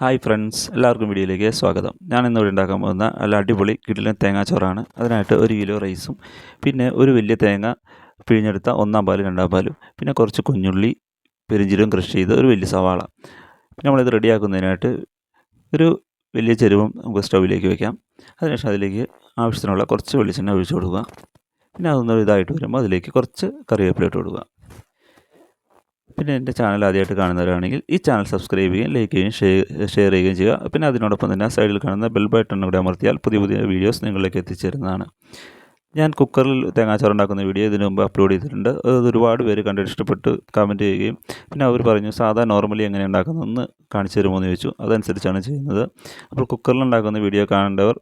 Hi friends എല്ലാവർക്കും വീഡിയോയിലേക്ക് സ്വാഗതം. ഞാൻ ഇന്നിവിടെ ഉണ്ടാക്കാൻ പോകുന്ന നല്ല അടിപൊളി കിടിലൻ തേങ്ങാച്ചോറാണ്. അതിനായിട്ട് ഒരു കിലോ റൈസും പിന്നെ ഒരു വലിയ തേങ്ങ പിഴിഞ്ഞെടുത്ത ഒന്നാം പാലും രണ്ടാം പാലും പിന്നെ കുറച്ച് കുഞ്ഞുള്ളി പെരിഞ്ചീരകം കൃഷി ചെയ്ത് ഒരു വലിയ സവാള. പിന്നെ നമ്മളിത് റെഡിയാക്കുന്നതിനായിട്ട് ഒരു വലിയ ചെരുവും നമുക്ക് സ്റ്റൗവിലേക്ക് വെക്കാം. അതിനുശേഷം അതിലേക്ക് ആവശ്യത്തിനുള്ള കുറച്ച് വെളിച്ചെണ്ണ ഒഴിച്ചു കൊടുക്കുക. പിന്നെ അതൊന്നും ഇതായിട്ട് വരുമ്പോൾ അതിലേക്ക് കുറച്ച് കറിവേപ്പില ഇട്ട് കൊടുക്കുക. പിന്നെ എന്റെ ചാനൽ ആദ്യമായിട്ട് കാണുന്നവരാണെങ്കിൽ ഈ ചാനൽ സബ്സ്ക്രൈബ് ചെയ്യുകയും ലൈക്ക് ചെയ്യുകയും ഷെയർ ചെയ്യുകയും ചെയ്യുക. പിന്നെ അതിനോടൊപ്പം തന്നെ സൈഡിൽ കാണുന്ന ബെൽ ബട്ടൺ കൂടെ അമർത്തിയാൽ പുതിയ പുതിയ വീഡിയോസ് നിങ്ങളിലേക്ക് എത്തിച്ചേരുന്നതാണ്. ഞാൻ കുക്കറിൽ തേങ്ങാച്ചോറുണ്ടാക്കുന്ന വീഡിയോ ഇതിനു മുമ്പ് അപ്ലോഡ് ചെയ്തിട്ടുണ്ട്. അത് ഒരുപാട് പേര് കണ്ടിട്ട് ഇഷ്ടപ്പെട്ട് കമന്റ് ചെയ്യുകയും പിന്നെ അവർ പറഞ്ഞു സാധാ നോർമലി എങ്ങനെ ഉണ്ടാക്കുന്നതെന്ന് കാണിച്ചു തരുമോ? എന്ന് ചോദിച്ചു. അതനുസരിച്ചാണ് ചെയ്യുന്നത്. അപ്പോൾ കുക്കറിൽ ഉണ്ടാക്കുന്ന വീഡിയോ കാണേണ്ടവർ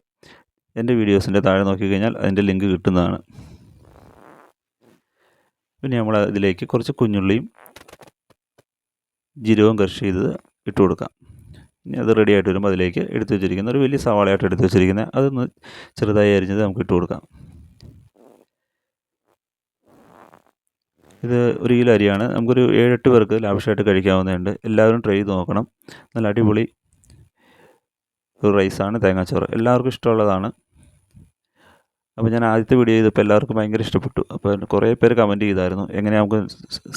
എന്റെ വീഡിയോസിന്റെ താഴെ നോക്കിക്കഴിഞ്ഞാൽ അതിന്റെ ലിങ്ക് കിട്ടുന്നതാണ്. പിന്നെ നമ്മൾ അതിലേക്ക് കുറച്ച് കുഞ്ഞുള്ളിയും ജീരകവും കൃഷി ചെയ്ത് ഇട്ട് കൊടുക്കാം. ഇനി അത് റെഡി ആയിട്ട് വരുമ്പോൾ അതിലേക്ക് എടുത്തു വെച്ചിരിക്കുന്ന ഒരു വലിയ സവാളയായിട്ട് എടുത്തു വെച്ചിരിക്കുന്നത് അതൊന്ന് ചെറുതായി അരിഞ്ഞത് നമുക്ക് ഇട്ട് കൊടുക്കാം. ഇത് ഒരു കിലോ അരിയാണ്. നമുക്കൊരു ഏഴെട്ട് പേർക്ക് ലാവശ്യമായിട്ട് കഴിക്കാവുന്നതുണ്ട്. എല്ലാവരും ട്രൈ ചെയ്ത് നോക്കണം. നല്ല അടിപൊളി ഒരു റൈസാണ് തേങ്ങാച്ചോറ്. എല്ലാവർക്കും ഇഷ്ടമുള്ളതാണ്. അപ്പോൾ ഞാൻ ആദ്യത്തെ വീഡിയോ ചെയ്തപ്പോൾ എല്ലാവർക്കും ഭയങ്കര ഇഷ്ടപ്പെട്ടു. അപ്പോൾ കുറേ പേര് കമന്റ് ചെയ്തായിരുന്നു. എങ്ങനെ നമുക്ക്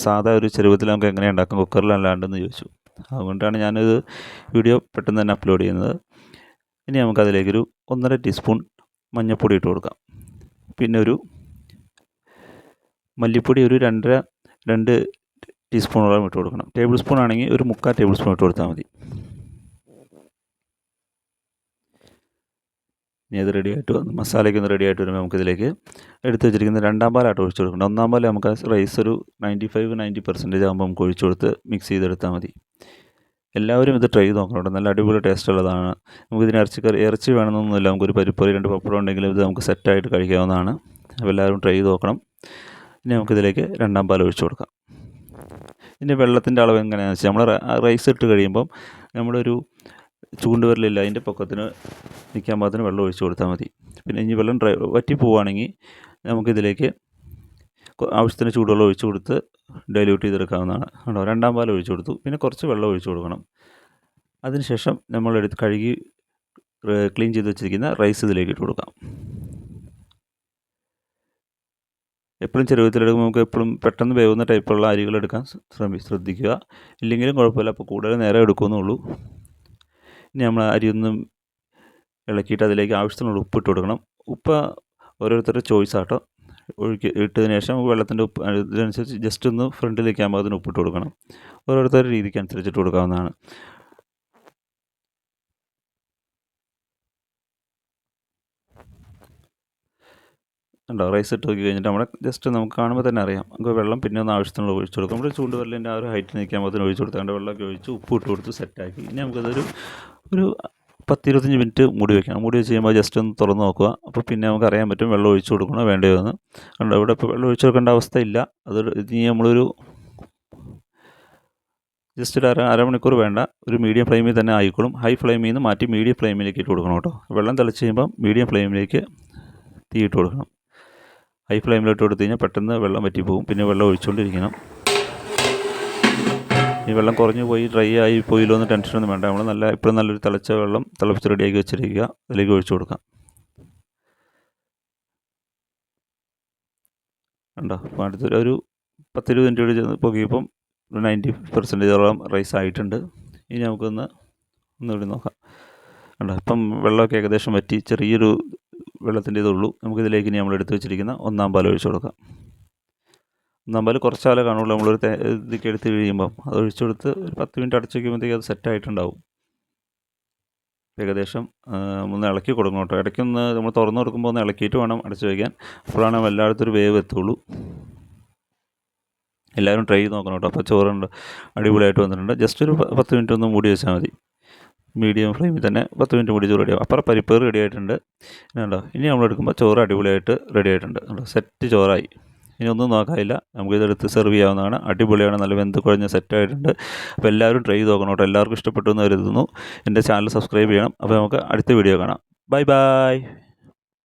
സാധാ ഒരു ചെരുവത്തിൽ നമുക്ക് എങ്ങനെ ഉണ്ടാക്കാം? കുക്കറിലല്ലാണ്ടെന്ന് ചോദിച്ചു. അതുകൊണ്ടാണ് ഞാനിത് വീഡിയോ പെട്ടെന്ന് തന്നെ അപ്ലോഡ് ചെയ്യുന്നത്. ഇനി നമുക്കതിലേക്കൊരു ഒന്നര ടീസ്പൂൺ മഞ്ഞൾപ്പൊടി ഇട്ട് കൊടുക്കാം. പിന്നെ ഒരു മല്ലിപ്പൊടി ഒരു രണ്ടര രണ്ട് ടീസ്പൂണോളം ഇട്ട് കൊടുക്കണം. ടേബിൾ സ്പൂൺ ആണെങ്കിൽ ഒരു മുക്കാൽ ടേബിൾ സ്പൂൺ ഇട്ട് കൊടുത്താൽ മതി. ഇനി അത് റെഡി ആയിട്ട് വന്ന്. മസാലയ്ക്ക് ഒന്ന് റെഡി ആയിട്ട് വരുമ്പോൾ നമുക്കിതിലേക്ക് എടുത്ത് വെച്ചിരിക്കുന്ന രണ്ടാം പാലായിട്ട് ഒഴിച്ചു കൊടുക്കണം ഒന്നാം പാലേ നമുക്ക് റൈസ് ഒരു നയന്റി ഫൈവ് നയന്റി പെർസെന്റേജ് ആകുമ്പോൾ നമുക്ക് ഒഴിച്ചു കൊടുത്ത് മിക്സ് ചെയ്തെടുത്താൽ മതി. എല്ലാവരും ഇത് ട്രൈ ചെയ്ത് നോക്കണം നല്ല അടിപൊളി ടേസ്റ്റ് ഉള്ളതാണ്. നമുക്കിതിന് ഇറച്ചിക്കറി ഇറച്ചി വേണമെന്നൊന്നുമില്ല. നമുക്കൊരു പരിപ്പൊരി രണ്ട് പപ്പടം ഉണ്ടെങ്കിലും ഇത് നമുക്ക് സെറ്റായിട്ട് കഴിക്കാവുന്നതാണ്. അപ്പോൾ എല്ലാവരും ട്രൈ ചെയ്ത് നോക്കണം. ഇനി നമുക്കിതിലേക്ക് രണ്ടാം പാൽ ഒഴിച്ചു കൊടുക്കാം. ഇതിന്റെ വെള്ളത്തിന്റെ അളവ് എങ്ങനെയാണെന്ന് വെച്ചാൽ നമ്മൾ റൈസ് ഇട്ട് കഴിയുമ്പം നമ്മളൊരു ചൂണ്ടുവിരലില്ല. അതിന്റെ പൊക്കത്തിന് നിൽക്കാൻ പാകത്തിന് വെള്ളം ഒഴിച്ചു കൊടുത്താൽ മതി. പിന്നെ ഇനി വെള്ളം ഡ്രൈ വറ്റി പോവുകയാണെങ്കിൽ നമുക്കിതിലേക്ക് ആവശ്യത്തിന് ചൂടുവെള്ളം ഒഴിച്ചു കൊടുത്ത് ഡൈല്യൂട്ട് ചെയ്തെടുക്കാവുന്നതാണ് കേട്ടോ. രണ്ടാം പാൽ ഒഴിച്ചു കൊടുത്തു. പിന്നെ കുറച്ച് വെള്ളം ഒഴിച്ചു കൊടുക്കണം. അതിനുശേഷം നമ്മൾ എടുത്ത് കഴുകി ക്ലീൻ ചെയ്ത് വെച്ചിരിക്കുന്ന റൈസ് ഇതിലേക്ക് ഇട്ട് കൊടുക്കാം. എപ്പോഴും ചെറുപ്പത്തിലെടുക്കുമ്പോൾ നമുക്ക് എപ്പോഴും പെട്ടെന്ന് വേവുന്ന ടൈപ്പുള്ള അരികൾ എടുക്കാൻ ശ്രമി ശ്രദ്ധിക്കുക. ഇല്ലെങ്കിലും കുഴപ്പമില്ല. അപ്പോൾ കൂടുതൽ നേരം എടുക്കുമെന്നുള്ളൂ. ഇനി നമ്മൾ അരി ഒന്ന് ഇളക്കിയിട്ട് അതിലേക്ക് ആവശ്യത്തിനുള്ള ഉപ്പ് ഇട്ട് കൊടുക്കണം. ഉപ്പ് ഓരോരുത്തരുടെ ചോയ്സ് ആട്ടോ. ഒഴുക്കി ഇട്ടതിന് ശേഷം വെള്ളത്തിന്റെ ഉപ്പ് ഇതിനനുസരിച്ച് ജസ്റ്റ് ഒന്ന് ഫ്രണ്ടിലേക്ക് ആകുമ്പോൾ അതിന് ഉപ്പിട്ട് കൊടുക്കണം. ഓരോരുത്തരുടെ രീതിക്ക് അനുസരിച്ചിട്ട് കൊടുക്കാവുന്നതാണ്. ഉണ്ടോ റൈസ് ഇട്ട് നോക്കി കഴിഞ്ഞിട്ട് നമ്മുടെ ജസ്റ്റ് നമുക്ക് കാണുമ്പോൾ തന്നെ അറിയാം. നമുക്ക് വെള്ളം പിന്നെ ഒന്ന് ആവശ്യത്തിനുള്ള ഒഴിച്ചു കൊടുക്കും. നമ്മുടെ ചൂണ്ടുവരലിന്റെ ആ ഒരു ഹൈറ്റ് നിൽക്കാൻ അതിന് ഒഴിച്ചു കൊടുത്താണ്ട് വെള്ളമൊക്കെ ഒഴിച്ച് ഉപ്പ് ഇട്ട് കൊടുത്ത് സെറ്റാക്കി ഇനി നമുക്കതൊരു ഒരു പത്തിരുപത്തഞ്ച് മിനിറ്റ് മൂടി വയ്ക്കണം മൂടി വെച്ച് കഴിയുമ്പോൾ ജസ്റ്റ് ഒന്ന് തുറന്ന് നോക്കുക. അപ്പോൾ പിന്നെ നമുക്ക് അറിയാൻ പറ്റും വെള്ളം ഒഴിച്ചു കൊടുക്കണോ വേണ്ടയോ എന്ന്. കണ്ടോ ഇവിടെ ഇപ്പോൾ വെള്ളം ഒഴിച്ചു കൊടുക്കേണ്ട അവസ്ഥയില്ല അത് ഇനി നമ്മളൊരു ജസ്റ്റ് ഒരു അര അരമണിക്കൂർ വേണ്ട. ഒരു മീഡിയം ഫ്ലെയിമിൽ തന്നെ ആയിക്കോളും. ഹൈ ഫ്ലെയിമിൽ നിന്ന് മാറ്റി മീഡിയം ഫ്ലെയിമിലേക്ക് ഇട്ട് കൊടുക്കണം കേട്ടോ. വെള്ളം തിളച്ച് കഴിയുമ്പം മീഡിയം ഫ്ലെയിമിലേക്ക് തീ ഇട്ട് കൊടുക്കണം. ഹൈ ഫ്ലെയിമിലോട്ട് കൊടുത്തു കഴിഞ്ഞാൽ പെട്ടെന്ന് വെള്ളം വറ്റിപ്പോകും. പിന്നെ വെള്ളം ഒഴിച്ചുകൊണ്ടിരിക്കണം. ഈ വെള്ളം കുറഞ്ഞു പോയി ഡ്രൈ ആയി പോയില്ലോ എന്ന് ടെൻഷനൊന്നും വേണ്ട. നമ്മൾ നല്ല ഇപ്പോഴും നല്ലൊരു തിളച്ച വെള്ളം തിളപ്പിച്ച് റെഡിയാക്കി വെച്ചിരിക്കുക. അതിലേക്ക് ഒഴിച്ചു കൊടുക്കാം. ഉണ്ടോ അപ്പോൾ അടുത്തൊരു ഒരു പത്തിരുപത് മിനിറ്റ് കൂടി പൊക്കിയപ്പം ഒരു നയന്റി പെർസെന്റേജോളം റൈസ് ആയിട്ടുണ്ട്. ഇനി നമുക്കൊന്ന് ഒന്ന് ഒന്നുകൂടി നോക്കാം. ഉണ്ടോ ഇപ്പം വെള്ളമൊക്കെ ഏകദേശം വറ്റി ചെറിയൊരു വെള്ളത്തിന്റെ ഇതുള്ളൂ. നമുക്കിതിലേക്ക് ഇനി നമ്മൾ എടുത്തു വെച്ചിരിക്കുന്ന ഒന്നാം പാൽ ഒഴിച്ചു കൊടുക്കാം. പാൽ കുറച്ചാലേ കാണുള്ളൂ. നമ്മളൊരു ഇതൊക്കെ എടുത്ത് കഴിയുമ്പം. അത് ഒഴിച്ചു കൊടുത്ത് ഒരു പത്ത് മിനിറ്റ് അടച്ചു വയ്ക്കുമ്പോഴത്തേക്ക് അത് സെറ്റായിട്ടുണ്ടാവും ഏകദേശം ഒന്ന് ഇളക്കി കൊടുക്കണം കേട്ടോ. ഇടയ്ക്കൊന്ന് നമ്മൾ തുറന്നു കൊടുക്കുമ്പോൾ ഒന്ന് ഇളക്കിയിട്ട് വേണം അടച്ചു വയ്ക്കാൻ അപ്പോഴാണ് ഒരു വേവ് എത്തുള്ളൂ. എല്ലാവരും ട്രൈ ചെയ്ത് നോക്കണം കേട്ടോ. അപ്പോൾ ചോറുണ്ട് അടിപൊളിയായിട്ട് വന്നിട്ടുണ്ട്. ജസ്റ്റ് ഒരു പത്ത് മിനിറ്റ് ഒന്ന് മൂടി വെച്ചാൽ മതി. മീഡിയം ഫ്ലെയിമിൽ തന്നെ പത്ത് മിനിറ്റ് മൂടി ചോറ് റെഡിയാവും അപ്പുറം പരിപ്പ് റെഡി ആയിട്ടുണ്ട്. കണ്ടോ ഇനി നമ്മൾ എടുക്കുമ്പോൾ ചോറ് അടിപൊളിയായിട്ട് റെഡി ആയിട്ടുണ്ട്. സെറ്റ് ചോറായി. ഇനി ഒന്നും നോക്കാനില്ല. നമുക്കിതെടുത്ത് സെർവ് ചെയ്യാവുന്നതാണ്. അടിപൊളിയാണ്. നല്ല വെന്ത് കുഴഞ്ഞ സെറ്റായിട്ടുണ്ട് അപ്പോൾ എല്ലാവരും ട്രൈ ചെയ്ത് നോക്കണം കേട്ടോ. എല്ലാവർക്കും ഇഷ്ടപ്പെട്ടു എന്ന് കരുതുന്നു. എന്റെ ചാനൽ സബ്സ്ക്രൈബ് ചെയ്യണം. അപ്പോൾ നമുക്ക് അടുത്ത വീഡിയോ കാണാം. Bye bye